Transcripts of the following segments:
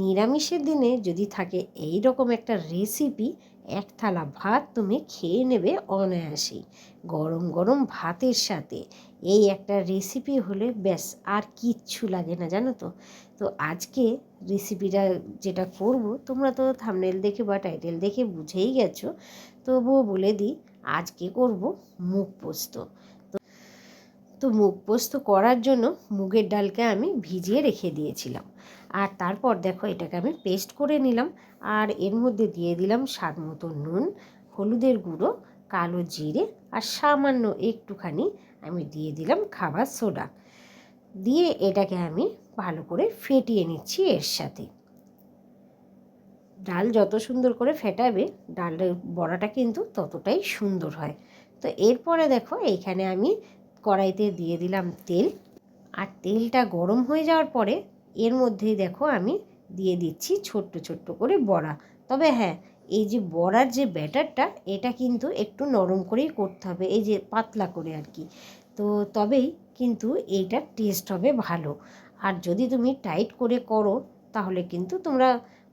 নিরামিষের দিনে যদি থাকে এই রকম একটা রেসিপি এক থালা ভাত তুমি খেয়ে নেবে অনায়াসেই। গরম গরম ভাতের সাথে। এই একটা রেসিপি হলে ব্যাস, আর কিচ্ছু লাগে না, জানো তো? তো আজকে রেসিপিটা যেটা করব, তোমরা তো থামনেল দেখে বা টাইটেল দেখে বুঝেই গেছো। তবুও বলে দিই, আজকে করব মুগ পোস্ত। তো মুগ পোস্ত করার জন্য মুগের ডালকে আমি ভিজিয়ে রেখে দিয়েছিলাম। আর তারপর দেখো এটাকে আমি পেস্ট করে নিলাম। আর এর মধ্যে দিয়ে দিলাম স্বাদ মতো নুন, হলুদের গুঁড়ো, কালো জিরে আর সামান্য একটুখানি আমি দিয়ে দিলাম খাবার সোডা। দিয়ে এটাকে আমি ভালো করে ফেটিয়ে নিচ্ছি এর সাথে। ডাল যত সুন্দর করে ফেটাবে, ডালের বড়াটা কিন্তু ততটাই সুন্দর হয়। তো এরপরে দেখো এইখানে আমি কড়াইতে দিয়ে দিলাম তেল। আর তেলটা গরম হয়ে যাওয়ার পরে এর মধ্যেই দেখো আমি দিয়ে দিচ্ছি ছোট্ট ছোট্ট করে বড়া। তবে হ্যাঁ এই যে বড়ার যে ব্যাটারটা, এটা কিন্তু একটু নরম করেই করতে হবে, এই যে পাতলা করে আর কি। তো তবেই কিন্তু এইটার টেস্ট হবে ভালো। আর যদি তুমি টাইট করে করো, তাহলে কিন্তু তোমরা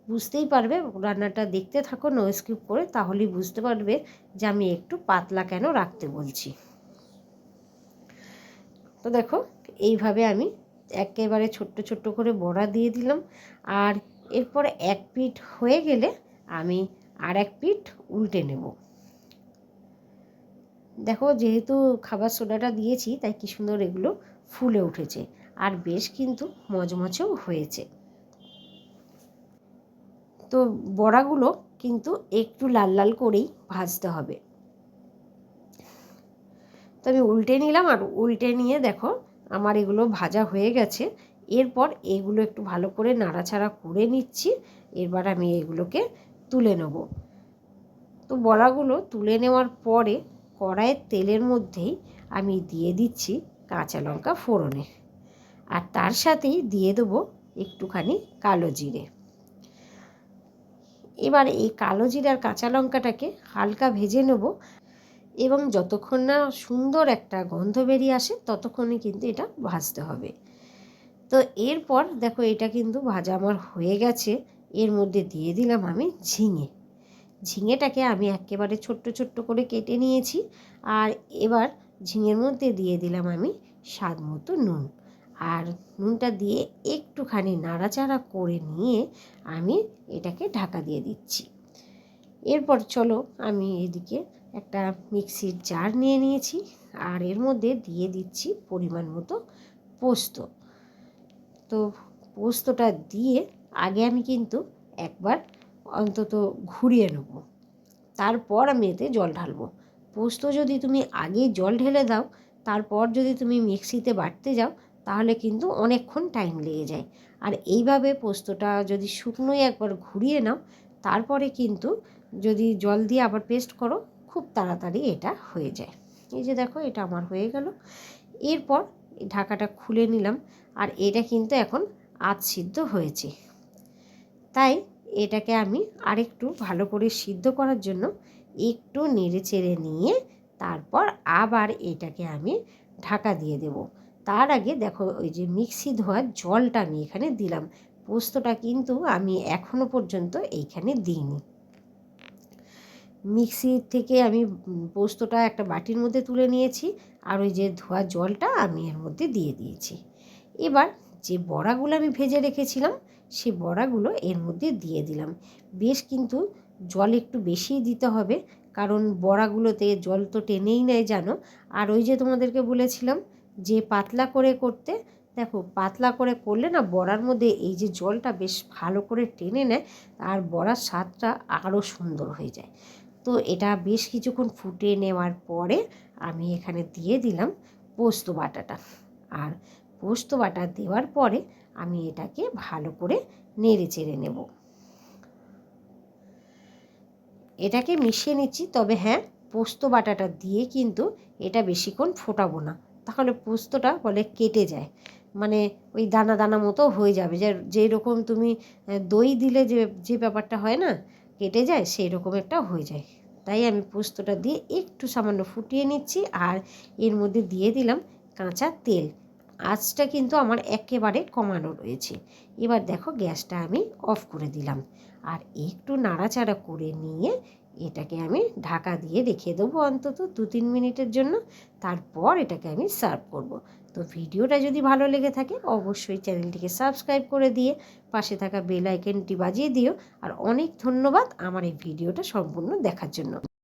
বুঝতেই পারবে, রান্নাটা দেখতে থাকো নো স্কিপ করে, তাহলেই বুঝতে পারবে যে আমি একটু পাতলা কেন রাখতে বলছি। তো দেখো, এইভাবে আমি একেবারে ছোট্ট ছোট্ট করে বড়া দিয়ে দিলাম। আর এরপর এক পিঠ হয়ে গেলে আমি আর এক পিঠ উল্টে নেব। দেখো, যেহেতু খাবার সোডাটা দিয়েছি, তাই কি সুন্দর এগুলো ফুলে উঠেছে। আর বেশ কিন্তু মজমচেও হয়েছে। তো বড়াগুলো কিন্তু একটু লাল লাল করেই ভাজতে হবে। তো আমি উল্টে নিলাম, আর উল্টে নিয়ে দেখো আমার এগুলো ভাজা হয়ে গেছে। এরপর এগুলো একটু ভালো করে নাড়াচাড়া করে নিচ্ছি। এবার আমি এগুলোকে তুলে নেব। তো বড়াগুলো তুলে নেওয়ার পরে কড়াইয়ের তেলের মধ্যেই আমি দিয়ে দিচ্ছি কাঁচা লঙ্কা ফোড়নে। আর তার সাথেই দিয়ে দেবো একটুখানি কালো জিরে। এবার এই কালো জিরে আর কাঁচা লঙ্কাটাকে হালকা ভেজে নেব। এবং যতক্ষণ না সুন্দর একটা গন্ধ বেরিয়ে আসে ততক্ষণই কিন্তু এটা ভাজতে হবে। তো এরপর দেখো এটা কিন্তু ভাজা আমার হয়ে গেছে। এর মধ্যে দিয়ে দিলাম আমি ঝিঙে। ঝিঙেটাকে আমি একেবারে ছোট্ট ছোট্ট করে কেটে নিয়েছি আর এবার ঝিঙের মধ্যে দিয়ে দিলাম আমি স্বাদ মতো নুন। আর নুনটা দিয়ে একটুখানি নাড়াচাড়া করে নিয়ে আমি এটাকে ঢাকা দিয়ে দিচ্ছি। এরপর চলো আমি এদিকে একটা মিক্সির জার নিয়ে নিয়েছি আর এর মধ্যে দিয়ে দিচ্ছি পরিমাণ মতো পোস্ত। তো পোস্তটা দিয়ে আগে আমি কিন্তু একবার অন্তত ঘুরিয়ে নেব। তারপর আমি এতে জল ঢালবো। পোস্ত যদি তুমি আগে জল ঢেলে দাও, তারপর যদি তুমি মিক্সিতে বাটতে যাও, তাহলে কিন্তু অনেকক্ষণ টাইম লেগে যায়। আর এইভাবে পোস্তটা যদি শুকনোই একবার ঘুরিয়ে নাও, তারপরে কিন্তু যদি জল দিয়ে আবার পেস্ট করো, খুব তাড়াতাড়ি এটা হয়ে যায়। এই যে দেখো, এটা আমার হয়ে গেল। এরপর ঢাকাটা খুলে নিলাম, আর এটা কিন্তু এখন আধ সিদ্ধ হয়েছে। তাই এটাকে আমি আরেকটু ভালো করে সিদ্ধ করার জন্য একটু নেড়ে চেড়ে নিয়ে তারপর আবার এটাকে আমি ঢাকা দিয়ে দেব। তার আগে দেখো, ওই যে মিক্সি ধোয়ার জলটা আমি এখানে দিলাম। পোস্তটা কিন্তু আমি এখনও পর্যন্ত এইখানে দিইনি। মিক্সি থেকে আমি পোস্তটা একটা বাটির মধ্যে তুলে নিয়েছি আর ওই যে ধোয়া জলটা আমি এর মধ্যে দিয়ে দিয়েছি। এবার যে বড়াগুলো আমি ভেজে রেখেছিলাম সেই বড়াগুলো এর মধ্যে দিয়ে দিলাম। বেশ কিন্তু জল একটু বেশি দিতে হবে, কারণ বড়াগুলোতে জল তো টেনেই নেয় জানো। আর ওই যে তোমাদেরকে বলেছিলাম যে পাতলা করে করতে, দেখো পাতলা করে করলে না বড়ার মধ্যে এই যে জলটা বেশ ভালো করে টেনে নেয়, আর বড়ার স্বাদটা আরও সুন্দর হয়ে যায়। তো এটা বেশ কিছুক্ষণ ফুটে নেওয়ার পরে আমি এখানে দিয়ে দিলাম পোস্ত বাটাটা। আর পোস্ত বাটা দেওয়ার পরে আমি এটাকে ভালো করে নেড়ে চেড়ে নেব। এটাকে মিশিয়ে নিচ্ছি, তবে হ্যাঁ পোস্ত বাটাটা দিয়ে কিন্তু এটা বেশিক্ষণ ফোটাবো না। তাহলে পোস্তটা বলে কেটে যায়। মানে ওই দানা দানা মতো হয়ে যাবে। যে যেই রকম তুমি দই দিলে যে যে ব্যাপারটা হয় না কেটে যায় সেই রকম একটা হয়ে যায়। তাই আমি পোস্তটা দিয়ে একটু সামান্য ফুটিয়ে নিচ্ছি আর এর মধ্যে দিয়ে দিলাম কাঁচা তেল। আঁচটা কিন্তু আমার একেবারে কমানো রয়েছে। এবার দেখো গ্যাসটা আমি অফ করে দিলাম। আর একটু নাড়াচাড়া করে নিয়ে এটাকে আমি ঢাকা দিয়ে রেখে দেবো অন্তত দু তিন মিনিটের জন্য। তারপর এটাকে আমি সার্ভ করব। তো ভিডিওটা যদি ভালো লেগে থাকে, অবশ্যই চ্যানেলটিকে সাবস্ক্রাইব করে দিয়ে পাশে থাকা বেল আইকনটি বাজিয়ে দিও। আর অনেক ধন্যবাদ আমার এই ভিডিওটা সম্পূর্ণ দেখার জন্য।